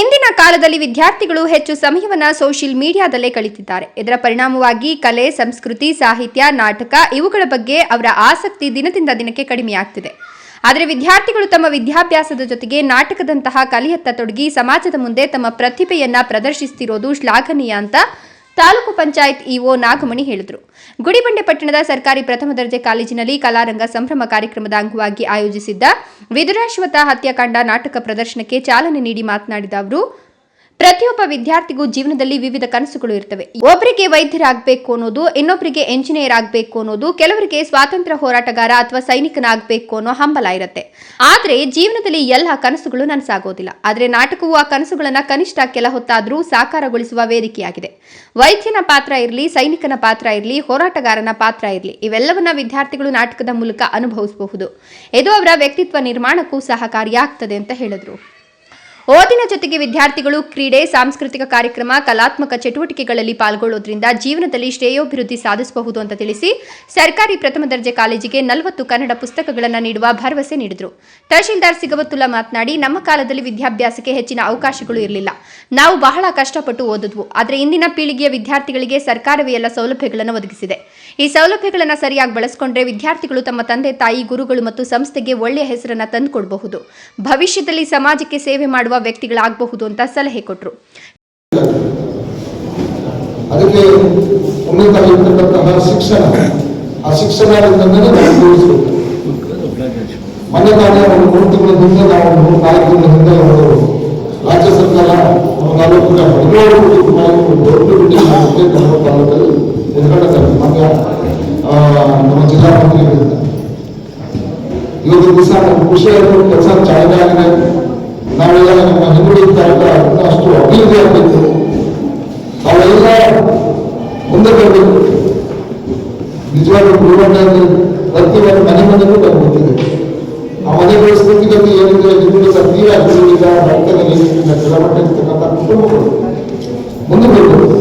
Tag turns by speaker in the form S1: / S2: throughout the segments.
S1: ಇಂದಿನ ಕಾಲದಲ್ಲಿ ವಿದ್ಯಾರ್ಥಿಗಳು ಹೆಚ್ಚು ಸಮಯವನ್ನು ಸೋಷಿಯಲ್ ಮೀಡಿಯಾದಲ್ಲೇ ಕಳೀತಿದ್ದಾರೆ. ಇದರ ಪರಿಣಾಮವಾಗಿ ಕಲೆ, ಸಂಸ್ಕೃತಿ, ಸಾಹಿತ್ಯ, ನಾಟಕ ಇವುಗಳ ಬಗ್ಗೆ ಅವರ ಆಸಕ್ತಿ ದಿನದಿಂದ ದಿನಕ್ಕೆ ಕಡಿಮೆಯಾಗ್ತಿದೆ. ಆದರೆ ವಿದ್ಯಾರ್ಥಿಗಳು ತಮ್ಮ ವಿದ್ಯಾಭ್ಯಾಸದ ಜೊತೆಗೆ ನಾಟಕದಂತಹ ಕಲೆಯತ್ತ ತೊಡಗಿ ಸಮಾಜದ ಮುಂದೆ ತಮ್ಮ ಪ್ರತಿಭೆಯನ್ನ ಪ್ರದರ್ಶಿಸ್ತಿರೋದು ಶ್ಲಾಘನೀಯ ಅಂತ ತಾಲೂಕು ಪಂಚಾಯತ್ ಇಒ ನಾಗಮಣಿ ಹೇಳಿದರು. ಗುಡಿಬಂಡೆ ಪಟ್ಟಣದ ಸರ್ಕಾರಿ ಪ್ರಥಮ ದರ್ಜೆ ಕಾಲೇಜಿನಲ್ಲಿ ಕಲಾರಂಗ ಸಂಭ್ರಮ ಕಾರ್ಯಕ್ರಮದ ಅಂಗವಾಗಿ ಆಯೋಜಿಸಿದ್ದ ವಿದುರಾಶ್ವತ ಹತ್ಯಾಕಾಂಡ ನಾಟಕ ಪ್ರದರ್ಶನಕ್ಕೆ ಚಾಲನೆ ನೀಡಿ ಮಾತನಾಡಿದ ಅವರು ಪ್ರತಿಯೊಬ್ಬ ವಿದ್ಯಾರ್ಥಿಗೂ ಜೀವನದಲ್ಲಿ ವಿವಿಧ ಕನಸುಗಳು ಇರ್ತವೆ. ಒಬ್ಬರಿಗೆ ವೈದ್ಯರಾಗಬೇಕು ಅನ್ನೋದು ಇನ್ನೊಬ್ಬರಿಗೆ ಎಂಜಿನಿಯರ್ ಆಗಬೇಕು ಅನ್ನೋದು, ಕೆಲವರಿಗೆ ಸ್ವಾತಂತ್ರ್ಯ ಹೋರಾಟಗಾರ ಅಥವಾ ಸೈನಿಕನಾಗಬೇಕು ಅನ್ನೋ ಹಂಬಲ ಇರುತ್ತೆ. ಆದ್ರೆ ಜೀವನದಲ್ಲಿ ಎಲ್ಲ ಕನಸುಗಳು ನನಸಾಗೋದಿಲ್ಲ. ಆದ್ರೆ ನಾಟಕವು ಆ ಕನಸುಗಳನ್ನ ಕನಿಷ್ಠ ಕೆಲ ಹೊತ್ತಾದ್ರೂ ಸಾಕಾರಗೊಳಿಸುವ ವೇದಿಕೆಯಾಗಿದೆ. ವೈದ್ಯನ ಪಾತ್ರ ಇರಲಿ, ಸೈನಿಕನ ಪಾತ್ರ ಇರಲಿ, ಹೋರಾಟಗಾರನ ಪಾತ್ರ ಇರಲಿ, ಇವೆಲ್ಲವನ್ನ ವಿದ್ಯಾರ್ಥಿಗಳು ನಾಟಕದ ಮೂಲಕ ಅನುಭವಿಸಬಹುದು. ಇದು ಅವರ ವ್ಯಕ್ತಿತ್ವ ನಿರ್ಮಾಣಕ್ಕೂ ಸಹಕಾರಿಯಾಗ್ತದೆ ಅಂತ ಹೇಳಿದ್ರು. ಓದಿನ ಜೊತೆಗೆ ವಿದ್ಯಾರ್ಥಿಗಳು ಕ್ರೀಡೆ, ಸಾಂಸ್ಕೃತಿಕ ಕಾರ್ಯಕ್ರಮ, ಕಲಾತ್ಮಕ ಚಟುವಟಿಕೆಗಳಲ್ಲಿ ಪಾಲ್ಗೊಳ್ಳೋದ್ರಿಂದ ಜೀವನದಲ್ಲಿ ಶ್ರೇಯೋಭಿವೃದ್ಧಿ ಸಾಧಿಸಬಹುದು ಅಂತ ತಿಳಿಸಿ ಸರ್ಕಾರಿ ಪ್ರಥಮ ದರ್ಜೆ ಕಾಲೇಜಿಗೆ ನಲವತ್ತು ಕನ್ನಡ ಪುಸ್ತಕಗಳನ್ನು ನೀಡುವ ಭರವಸೆ ನೀಡಿದರು. ತಹಶೀಲ್ದಾರ್ ಸಿಗವತ್ತುಲ್ಲಾ ಮಾತನಾಡಿ, ನಮ್ಮ ಕಾಲದಲ್ಲಿ ವಿದ್ಯಾಭ್ಯಾಸಕ್ಕೆ ಹೆಚ್ಚಿನ ಅವಕಾಶಗಳು ಇರಲಿಲ್ಲ. ನಾವು ಬಹಳ ಕಷ್ಟಪಟ್ಟು ಓದಿದ್ವು. ಆದರೆ ಇಂದಿನ ಪೀಳಿಗೆಯ ವಿದ್ಯಾರ್ಥಿಗಳಿಗೆ ಸರ್ಕಾರವೇ ಎಲ್ಲ ಸೌಲಭ್ಯಗಳನ್ನು ಒದಗಿಸಿದೆ. ಈ ಸೌಲಭ್ಯಗಳನ್ನು ಸರಿಯಾಗಿ ಬಳಸಿಕೊಂಡ್ರೆ ವಿದ್ಯಾರ್ಥಿಗಳು ತಮ್ಮ ತಂದೆ, ತಾಯಿ, ಗುರುಗಳು ಮತ್ತು ಸಂಸ್ಥೆಗೆ ಒಳ್ಳೆಯ ಹೆಸರನ್ನ ತಂದುಕೊಡಬಹುದು. ಭವಿಷ್ಯದಲ್ಲಿ ಸಮಾಜಕ್ಕೆ ಸೇವೆ ಮಾಡುವ ವ್ಯಕ್ತಿಗಳಾಗಬಹುದು ಅಂತ ಸಲಹೆ ಕೊಟ್ಟರು
S2: ರಾಜ್ಯ ಸರ್ಕಾರ ನಲವತ್ತು ಹದಿನೇಳು ರೂಪಾಯಿ ದೊಡ್ಡ ಕನ್ನಡ ತಾಲೂಕಲ್ಲಿ. ನಮ್ಮ ಜಿಲ್ಲಾ ಮಂತ್ರಿಗಳಿಂದ ಇವತ್ತು ದಿವಸ ಖುಷಿಯಾಗಿ ಕೆಲಸ ಚಾಲನೆ ಆಗಿದೆ ನಾವೆಲ್ಲ ನಮ್ಮ ಹಿಂದುಳಿದ ತಾಲೂಕ ಅಷ್ಟು ಅಭಿವೃದ್ಧಿ ಆಗಬೇಕು ಮುಂದೆ ಬರಬೇಕು. ನಿಜವಾಗ್ಲೂ ಗುರುಮಟ್ಟದಲ್ಲಿ ಪ್ರತಿ ಒಂದು ಮನೆ ಮನೆಗೂ ಬಂದ್ಬಿಟ್ಟಿದೆ ಆ ಮನೆಗಳ ಸ್ಥಿತಿಗತಿ ಏನಿದೆ, ನಿಮಗೆ ಸತೀರ ಅಭಿವೃದ್ಧಿಗ ರೈತನಿಗೆ ಗುಣಮಟ್ಟ ಇರ್ತಕ್ಕಂಥ ಕುಟುಂಬಗಳು. ಮುಂದೆ ಬರಬೇಕು.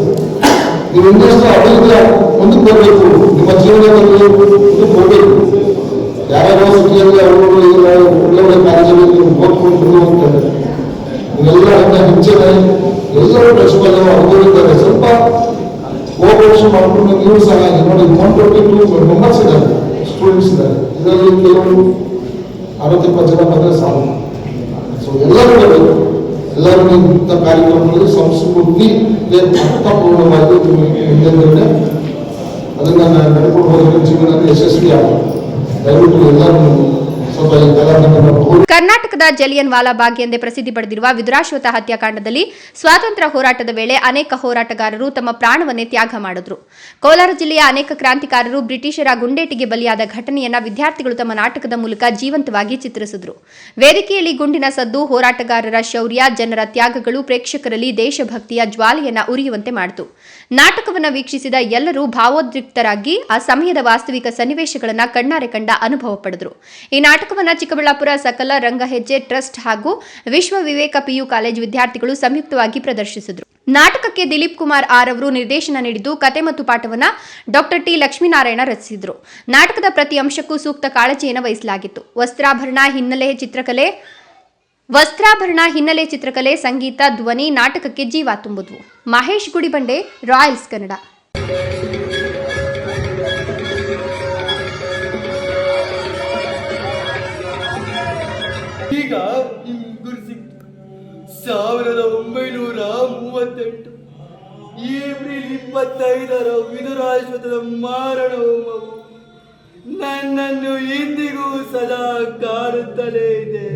S2: ನೀವು ಇನ್ನಷ್ಟು ಅಭಿವೃದ್ಧಿ ಮುಂದಕ್ಕೆ ಬರಬೇಕು. ನಿಮ್ಮ ಜೀವನದಲ್ಲಿ ಮುಂದಕ್ಕೆ ಹೋಗಬೇಕು. ಯಾರ್ಯಾರೋ ಸಿಟಿಯಲ್ಲಿ ಅವರು ಕಾಲೇಜಲ್ಲಿ ಕೋಪರೇಷನ್ ಮಾಡಿಕೊಂಡು ನೀವು ಸಹ ನೋಡಿ ಒನ್ ಟ್ವೆಂಟಿ ಟೂ ಮೆಂಬರ್ಸ್ ಇದ್ದಾರೆ ಸ್ಟೂಡೆಂಟ್ಸ್ ಇದ್ದಾರೆ ಇದರಲ್ಲಿ ಕೇವಲ ಅರವತ್ತಿಪ್ಪತ್ತು ಜನ ಬಂದರೆ ಸಾಕು. ಸೊ ಎಲ್ಲರೂ ಬರಬೇಕು ಎಲ್ಲರೂ ಇಂಥ ಕಾರ್ಯಕ್ರಮಗಳಲ್ಲಿ ಸಂಸ್ಕೃತಿ ಅರ್ಥಪೂರ್ಣವಾಗಿ ನಿಮಗೆ ಅದನ್ನು ಅದನ್ನ ನಡ್ಕೊಂಡು ಹೋದ್ರೆ ಜೀವನದಲ್ಲಿ ಯಶಸ್ವಿ ಆಗುತ್ತೆ ದಯವಿಟ್ಟು ಎಲ್ಲರೂ ಸ್ವಲ್ಪ ಈ ಕಲಾವಿದರನ್ನ
S1: ಕರ್ನಾಟಕದ ಜಲಿಯನ್ ವಾಲಾಬಾಗ್ ಎಂದೇ ಪ್ರಸಿದ್ಧಿ ಪಡೆದಿರುವ ವಿದುರಾಶ್ವತ ಹತ್ಯಾಕಾಂಡದಲ್ಲಿ ಸ್ವಾತಂತ್ರ್ಯ ಹೋರಾಟದ ವೇಳೆ ಅನೇಕ ಹೋರಾಟಗಾರರು ತಮ್ಮ ಪ್ರಾಣವನ್ನೇ ತ್ಯಾಗ ಮಾಡಿದ್ರು. ಕೋಲಾರ ಜಿಲ್ಲೆಯ ಅನೇಕ ಕ್ರಾಂತಿಕಾರರು ಬ್ರಿಟಿಷರ ಗುಂಡೇಟಿಗೆ ಬಲಿಯಾದ ಘಟನೆಯನ್ನ ವಿದ್ಯಾರ್ಥಿಗಳು ತಮ್ಮ ನಾಟಕದ ಮೂಲಕ ಜೀವಂತವಾಗಿ ಚಿತ್ರಿಸಿದ್ರು. ವೇದಿಕೆಯಲ್ಲಿ ಗುಂಡಿನ ಸದ್ದು, ಹೋರಾಟಗಾರರ ಶೌರ್ಯ, ಜನರ ತ್ಯಾಗಗಳು ಪ್ರೇಕ್ಷಕರಲ್ಲಿ ದೇಶಭಕ್ತಿಯ ಜ್ವಾಲೆಯನ್ನ ಉರಿಯುವಂತೆ ಮಾಡಿತು. ನಾಟಕವನ್ನು ವೀಕ್ಷಿಸಿದ ಎಲ್ಲರೂ ಭಾವೋದ್ರಿಕ್ತರಾಗಿ ಆ ಸಮಯದ ವಾಸ್ತವಿಕ ಸನ್ನಿವೇಶಗಳನ್ನ ಕಣ್ಣಾರೆ ಕಂಡ ಅನುಭವ ಪಡೆದರು. ಈ ನಾಟಕವನ್ನ ಚಿಕ್ಕಬಳ್ಳಾಪುರ ಸಕಲ ರಂಗಹೆಜ್ಜೆ ಟ್ರಸ್ಟ್ ಹಾಗೂ ವಿಶ್ವ ವಿವೇಕ ಪಿಯು ಕಾಲೇಜ್ ವಿದ್ಯಾರ್ಥಿಗಳು ಸಂಯುಕ್ತವಾಗಿ ಪ್ರದರ್ಶಿಸಿದರು. ನಾಟಕಕ್ಕೆ ದಿಲೀಪ್ ಕುಮಾರ್ ಆರ್ ಅವರು ನಿರ್ದೇಶನ ನೀಡಿದ್ದು ಕತೆ ಮತ್ತು ಪಾಠವನ್ನು ಡಾಕ್ಟರ್ ಟಿ ಲಕ್ಷ್ಮೀನಾರಾಯಣ ರಚಿಸಿದರು. ನಾಟಕದ ಪ್ರತಿ ಅಂಶಕ್ಕೂ ಸೂಕ್ತ ಕಾಳಜಿಯನ್ನು ವಹಿಸಲಾಗಿತ್ತು. ವಸ್ತ್ರಾಭರಣ ಹಿನ್ನೆಲೆ ಚಿತ್ರಕಲೆ, ವಸ್ತ್ರಾಭರಣ ಹಿನ್ನೆಲೆ ಚಿತ್ರಕಲೆ, ಸಂಗೀತ, ಧ್ವನಿ, ನಾಟಕಕ್ಕೆ ಜೀವ ತುಂಬುದು ಮಹೇಶ್ ಗುಡಿಬಂಡೆ, ರಾಯಲ್ಸ್ ಕನ್ನಡ.
S3: ಸಾವಿರದ ಒಂಬೈನೂರ ಮೂವತ್ತೆಂಟು ಏಪ್ರಿಲ್ ಇಪ್ಪತ್ತೈದರ ವಿದುರಾಶ್ವತದ ಮಾರಣ ಹೋಮವು ನನ್ನನ್ನು ಇಂದಿಗೂ ಸದಾ ಕಾಡುತ್ತಲೇ ಇದೆ.